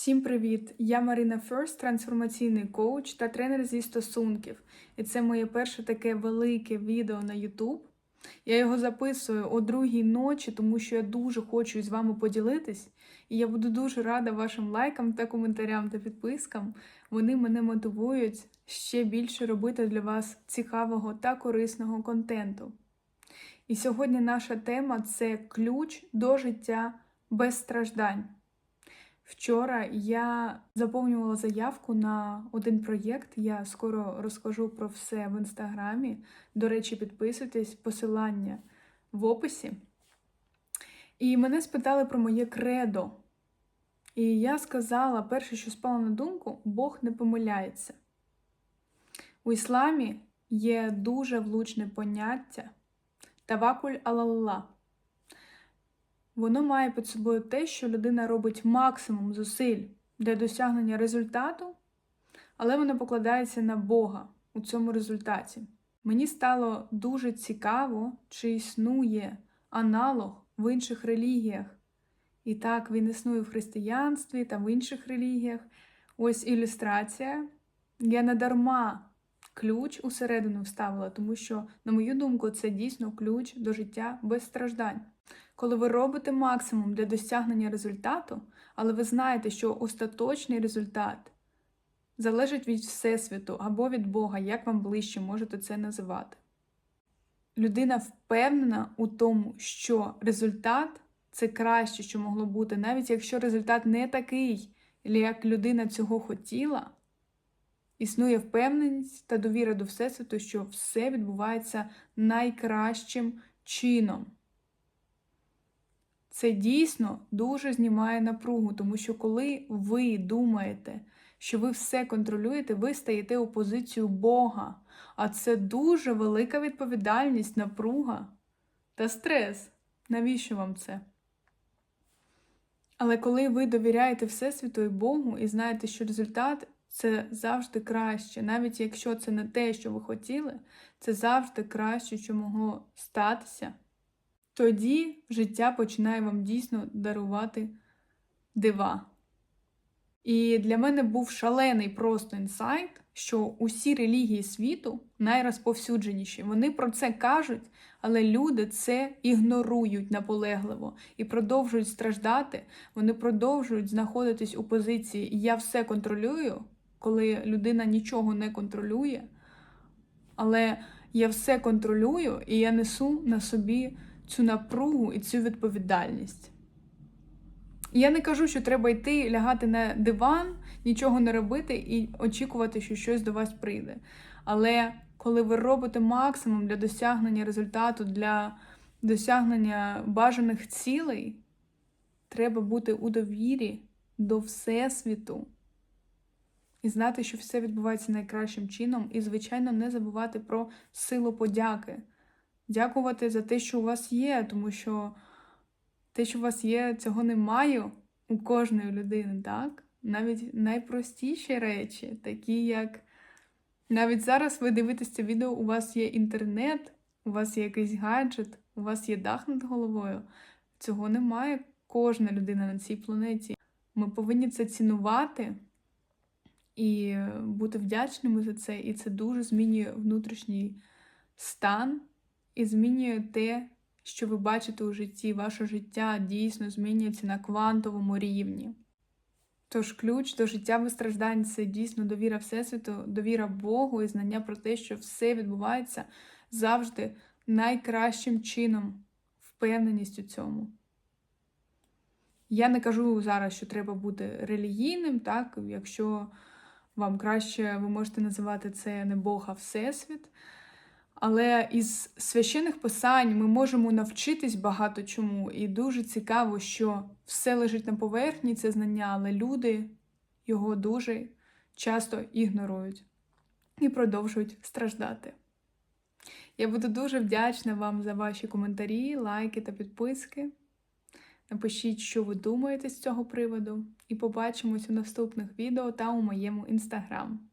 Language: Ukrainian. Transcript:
Всім привіт! Я Марина Ферст, трансформаційний коуч та тренер зі стосунків. І це моє перше таке велике відео на YouTube. Я його записую о другій ночі, тому що я дуже хочу з вами поділитись. І я буду дуже рада вашим лайкам та коментарям та підпискам. Вони мене мотивують ще більше робити для вас цікавого та корисного контенту. І сьогодні наша тема це ключ до життя без страждань. Вчора я заповнювала заявку на один проєкт. Я скоро розкажу про все в інстаграмі. До речі, підписуйтесь, посилання в описі. І мене спитали про моє кредо. І я сказала, перше, що спало на думку, Бог не помиляється. У ісламі є дуже влучне поняття тавакуль алалла. Воно має під собою те, що людина робить максимум зусиль для досягнення результату, але вона покладається на Бога у цьому результаті. Мені стало дуже цікаво, чи існує аналог в інших релігіях. І так, він існує в християнстві та в інших релігіях. Ось ілюстрація. Я не дарма ключ усередину вставила, тому що, на мою думку, це дійсно ключ до життя без страждань. Коли ви робите максимум для досягнення результату, але ви знаєте, що остаточний результат залежить від Всесвіту або від Бога, як вам ближче можете це називати. Людина впевнена у тому, що результат це краще, що могло бути, навіть якщо результат не такий, як людина цього хотіла. Існує впевненість та довіра до Всесвіту, що все відбувається найкращим чином. Це дійсно дуже знімає напругу, тому що коли ви думаєте, що ви все контролюєте, ви стаєте у позицію Бога. А це дуже велика відповідальність, напруга та стрес. Навіщо вам це? Але коли ви довіряєте Всесвіту і Богу і знаєте, що результат це завжди краще, навіть якщо це не те, що ви хотіли, це завжди краще, що могло статися. Тоді життя починає вам дійсно дарувати дива. І для мене був шалений просто інсайт, що усі релігії світу найрозповсюдженіші. Вони про це кажуть, але люди це ігнорують наполегливо і продовжують страждати. Вони продовжують знаходитись у позиції Я все контролюю, коли людина нічого не контролює. Але я все контролюю і я несу на собі цю напругу і цю відповідальність. Я не кажу, що треба йти, лягати на диван, нічого не робити і очікувати, що щось до вас прийде. Але коли ви робите максимум для досягнення результату, для досягнення бажаних цілей, треба бути у довірі до Всесвіту. І знати, що все відбувається найкращим чином, і, звичайно, не забувати про силу подяки дякувати за те, що у вас є, тому що те, що у вас є, цього немає у кожної людини, так? Навіть найпростіші речі, такі як навіть зараз ви дивитесь це відео, у вас є інтернет, у вас є якийсь гаджет, у вас є дах над головою. Цього немає кожна людина на цій планеті. Ми повинні це цінувати і бути вдячними за це. І це дуже змінює внутрішній стан і змінює те, що ви бачите у житті. Ваше життя дійсно змінюється на квантовому рівні. Тож ключ до життя без страждань це дійсно довіра Всесвіту, довіра Богу і знання про те, що все відбувається завжди найкращим чином, впевненість у цьому. Я не кажу зараз, що треба бути релігійним, так, якщо вам краще, ви можете називати це не Бог, а Всесвіт. Але із священих писань ми можемо навчитись багато чому, і дуже цікаво, що все лежить на поверхні, це знання, але люди його дуже часто ігнорують і продовжують страждати. Я буду дуже вдячна вам за ваші коментарі, лайки та підписки. Напишіть, що ви думаєте з цього приводу, і побачимось у наступних відео та у моєму інстаграм.